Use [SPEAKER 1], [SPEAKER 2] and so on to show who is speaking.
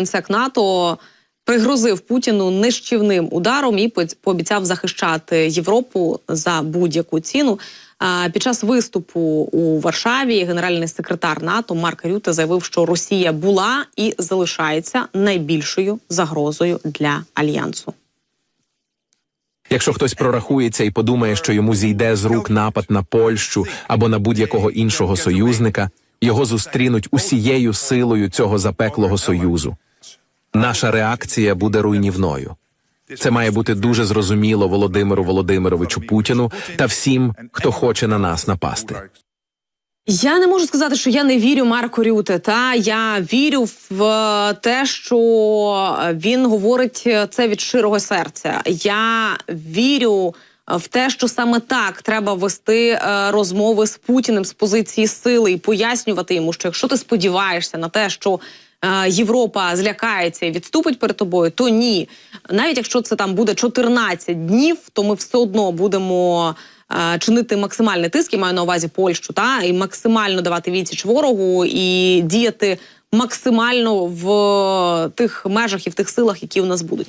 [SPEAKER 1] генсек НАТО пригрозив Путіну нищівним ударом і по- пообіцяв захищати Європу за будь-яку ціну. Під час виступу у Варшаві генеральний секретар НАТО Марк Рюте заявив, що Росія була і залишається найбільшою загрозою для альянсу.
[SPEAKER 2] Якщо хтось прорахується і подумає, що йому зійде з рук напад на Польщу або на будь-якого іншого союзника, його зустрінуть усією силою цього запеклого союзу. Наша реакція буде руйнівною. Це має бути дуже зрозуміло Володимиру Володимировичу Путіну та всім, хто хоче на нас напасти.
[SPEAKER 1] Я не можу сказати, що я не вірю Марку Рюте. Та я вірю в те, що він говорить це від щирого серця. Я вірю в те, що саме так треба вести е, розмови з Путіним з позиції сили і пояснювати йому, що якщо ти сподіваєшся на те, що Європа злякається і відступить перед тобою, то ні. Навіть якщо це там буде 14 днів, то ми все одно будемо е, чинити максимальний тиск, я маю на увазі Польщу, та і максимально давати відсіч ворогу і діяти максимально в тих межах і в тих силах, які у нас будуть.